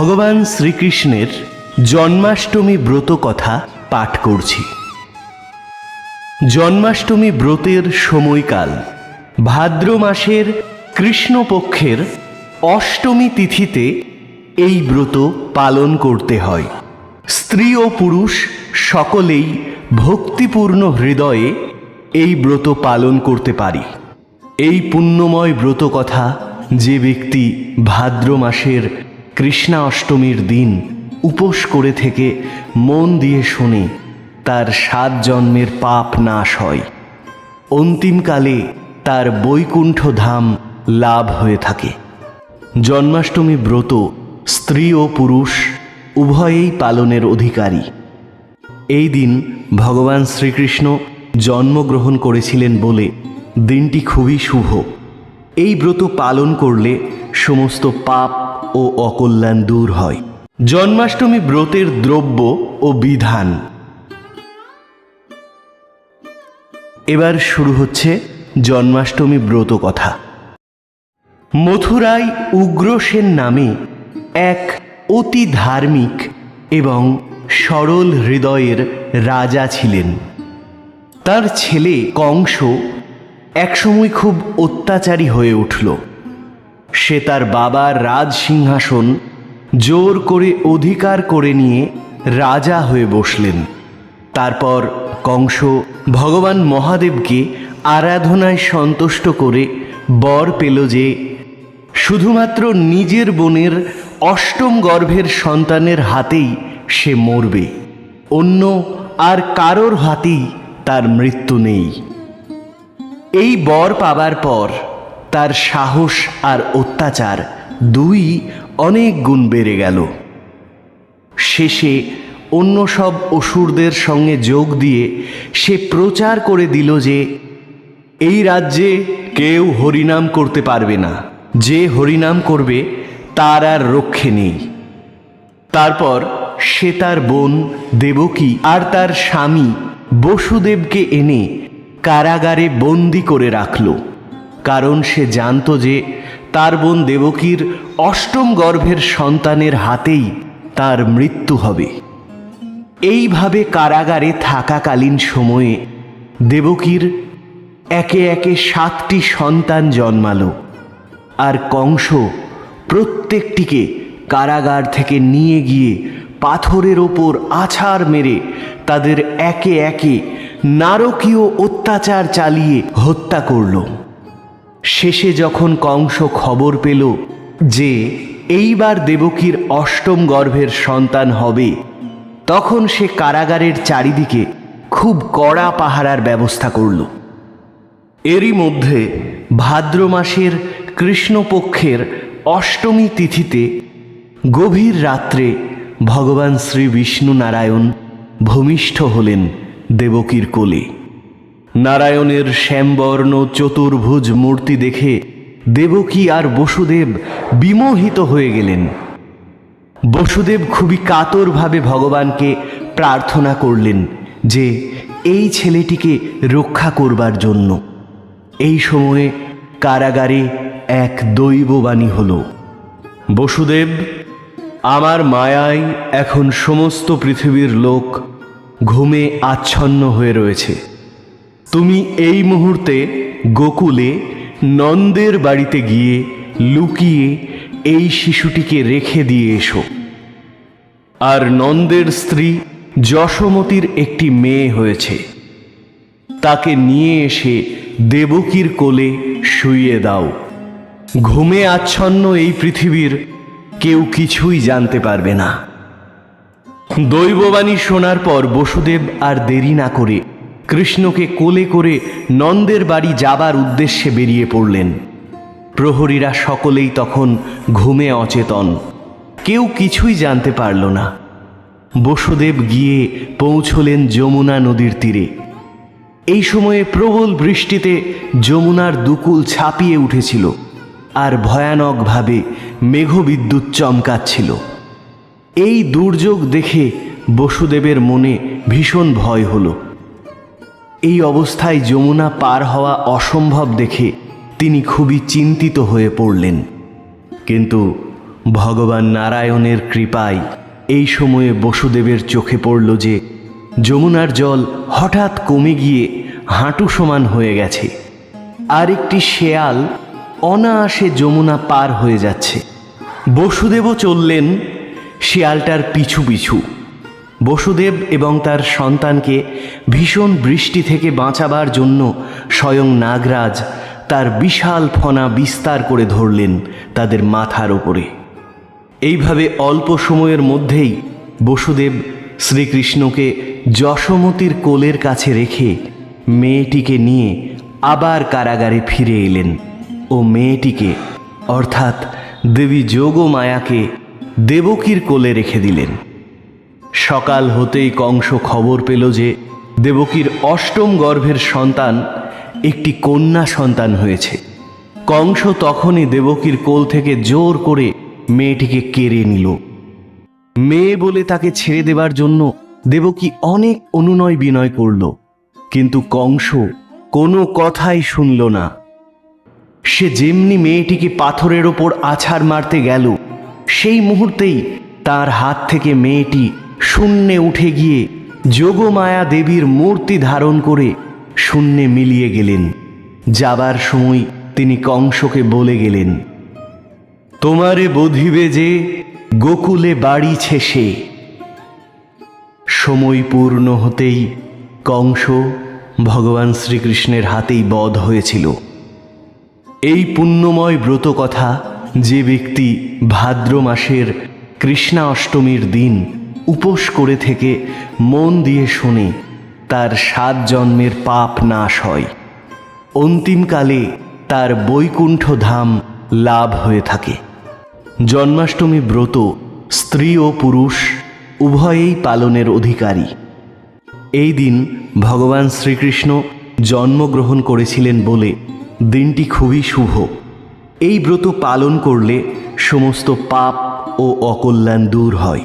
ভগবান শ্রীকৃষ্ণের জন্মাষ্টমী ব্রত কথা পাঠ করছি। জন্মাষ্টমী ব্রতের সময়কাল ভাদ্র মাসের কৃষ্ণপক্ষের অষ্টমী তিথিতে এই ব্রত পালন করতে হয়। স্ত্রী ও পুরুষ সকলেই ভক্তিপূর্ণ হৃদয়ে এই ব্রত পালন করতে পারি। এই পুণ্যময় ব্রত কথা যে ব্যক্তি ভাদ্র মাসের কৃষ্ণা অষ্টমীর দিন উপোস করে থেকে মন দিয়ে শোনে তার সাত জন্মের পাপ নাশ হয়। অন্তিমকালে তার বৈকুণ্ঠ ধাম লাভ হয়ে থাকে। জন্মাষ্টমী ব্রত স্ত্রী ও পুরুষ উভয়েই পালনের অধিকারী। এই দিন ভগবান শ্রীকৃষ্ণ জন্মগ্রহণ করেছিলেন বলে দিনটি খুবই শুভ। এই ব্রত পালন করলে সমস্ত পাপ ও অকল্যাণ দূর হয়। জন্মাষ্টমী ব্রতের দ্রব্য ও বিধান। এবার শুরু হচ্ছে জন্মাষ্টমী ব্রত কথা। মথুরায় উগ্রসেন নামে এক অতি ধার্মিক এবং সরল হৃদয়ের রাজা ছিলেন। তার ছেলে কংস একসময় খুব অত্যাচারী হয়ে উঠল। সে তার বাবার রাজ সিংহাসন জোর করে অধিকার করে নিয়ে রাজা হয়ে বসলেন। তারপর কংস ভগবান মহাদেবকে আরাধনায় সন্তুষ্ট করে বর পেল যে, শুধুমাত্র নিজের বোনের অষ্টম গর্ভের সন্তানের হাতেই সে মরবে, অন্য আর কারোর হাতেই তার মৃত্যু নেই। এই বর পাবার পর তার সাহস আর অত্যাচার দুই অনেক গুণ বেড়ে গেল। শেষে অন্য সব অসুরদের সঙ্গে যোগ দিয়ে সে প্রচার করে দিল যে, এই রাজ্যে কেউ হরিনাম করতে পারবে না। যে হরিনাম করবে, তার আর রক্ষে নেই। তারপর সে তার বোন দেবকী আর তার স্বামী বসুদেবকে এনে কারাগারে বন্দি করে রাখল। কারণ সে জানত যে তার বোন দেবকীর অষ্টম গর্ভের সন্তানের হাতেই তার মৃত্যু হবে। এইভাবে কারাগারে থাকাকালীন সময়ে দেবকীর একে একে সাতটি সন্তান জন্মালো আর কংস প্রত্যেকটিকে কারাগার থেকে নিয়ে গিয়ে পাথরের ওপর আছাড় মেরে তাদের একে একে নারকীয় অত্যাচার চালিয়ে হত্যা করল। শেষে যখন কংস খবর পেল যে এইবার দেবকীর অষ্টম গর্ভের সন্তান হবে, তখন সে কারাগারের চারিদিকে খুব কড়া পাহারার ব্যবস্থা করল। এরই মধ্যে ভাদ্র মাসের কৃষ্ণপক্ষের অষ্টমী তিথিতে গভীর রাত্রে ভগবান শ্রী বিষ্ণু নারায়ণ ভূমিষ্ঠ হলেন দেবকীর কোলে। নারায়ণের শ্যামবর্ণ চতুর্ভুজ মূর্তি দেখে দেবকী আর বসুদেব বিমোহিত হয়ে গেলেন। বসুদেব খুবই কাতরভাবে ভগবানকে প্রার্থনা করলেন যে এই ছেলেটিকে রক্ষা করবার জন্য। এই সময়ে কারাগারে এক দৈববাণী হল, বসুদেব, আমার মায়ায় এখন সমস্ত পৃথিবীর লোক ঘুমে আচ্ছন্ন হয়ে রয়েছে। তুমি এই মুহূর্তে গোকুলে নন্দের বাড়িতে গিয়ে লুকিয়ে এই শিশুটিকে রেখে দিয়ে এসো। আর নন্দের স্ত্রী যশোমতির একটি মেয়ে হয়েছে। তাকে নিয়ে এসে দেবকীর কোলে শুইয়ে দাও। ঘুমে আচ্ছন্ন এই পৃথিবীর কেউ কিছুই জানতে পারবে না। দৈববাণী শোনার পর বসুদেব আর দেরি না করে কৃষ্ণকে কোলে করে নন্দের বাড়ি যাবার উদ্দেশ্যে বেরিয়ে পড়লেন। প্রহরীরা সকলেই তখন ঘুমে অচেতন। কেউ কিছুই জানতে পারল না। বসুদেব গিয়ে পৌঁছলেন যমুনা নদীর তীরে। এই সময়ে প্রবল বৃষ্টিতে যমুনার দুকুল ছাপিয়ে উঠেছিল আর ভয়ানকভাবে মেঘবিদ্যুৎ চমকাচ্ছিল। এই দুর্যোগ দেখে বসুদেবের মনে ভীষণ ভয় হলো। এই অবস্থায় যমুনা পার হওয়া অসম্ভব দেখে তিনি খুবই চিন্তিত হয়ে পড়লেন। কিন্তু ভগবান নারায়ণের কৃপায় এই সময়ে বসুদেবের চোখে পড়ল যে যমুনার জল হঠাৎ কমে গিয়ে হাঁটু সমান হয়ে গেছে। আর একটি শেয়াল অনায়াসে যমুনা পার হয়ে যাচ্ছে। বসুদেবও চললেন শেয়ালটার পিছু পিছু। বসুদেব এবং তার সন্তানকে ভীষণ বৃষ্টি থেকে বাঁচাবার জন্য স্বয়ং নাগরাজ তার বিশাল ফনা বিস্তার করে ধরলেন তাদের মাথার ওপরে এইভাবে অল্প সময়ের মধ্যেই বসুদেব শ্রীকৃষ্ণকে যশোমতির কোলের কাছে রেখে মেয়েটিকে নিয়ে আবার কারাগারে ফিরে এলেন ও মেয়েটিকে, অর্থাৎ দেবী যোগমায়াকে দেবকীর কোলে রেখে দিলেন। সকাল হতেই কংস খবর পেল যে দেবকীর অষ্টম গর্ভের সন্তান একটি কন্যা সন্তান হয়েছে। কংস তখনই দেবকীর কোল থেকে জোর করে মেয়েটিকে কেড়ে নিল। মেয়ে বলে তাকে ছেড়ে দেবার জন্য দেবকী অনেক অনুনয় বিনয় করল, কিন্তু কংস কোনো কথাই শুনল না। সে যেমনি মেয়েটিকে পাথরের ওপর আছাড় মারতে গেল, সেই মুহূর্তেই তার হাত থেকে মেয়েটি শূন্যে উঠে গিয়ে যোগমায়া দেবীর মূর্তি ধারণ করে শূন্যে মিলিয়ে গেলেন। যাবার সময় তিনি কংসকে বলে গেলেন, তোমারে বধিবে যে গোকুলে বাড়িছে সে। সময় পূর্ণ হতেই কংস ভগবান শ্রীকৃষ্ণের হাতেই বধ হয়েছিল। এই পুণ্যময় ব্রত কথা যে ব্যক্তি ভাদ্র মাসের কৃষ্ণা অষ্টমীর দিন উপোস করে থেকে মন দিয়ে শুনে, তার সাত জন্মের পাপ নাশ হয়। অন্তিমকালে তার বৈকুণ্ঠ ধাম লাভ হয়ে থাকে। জন্মাষ্টমী ব্রত, স্ত্রী ও পুরুষ উভয়েই পালনের অধিকারী। এই দিন ভগবান শ্রীকৃষ্ণ জন্মগ্রহণ করেছিলেন বলে দিনটি খুবই শুভ। এই ব্রত পালন করলে সমস্ত পাপ ও অকল্যাণ দূর হয়।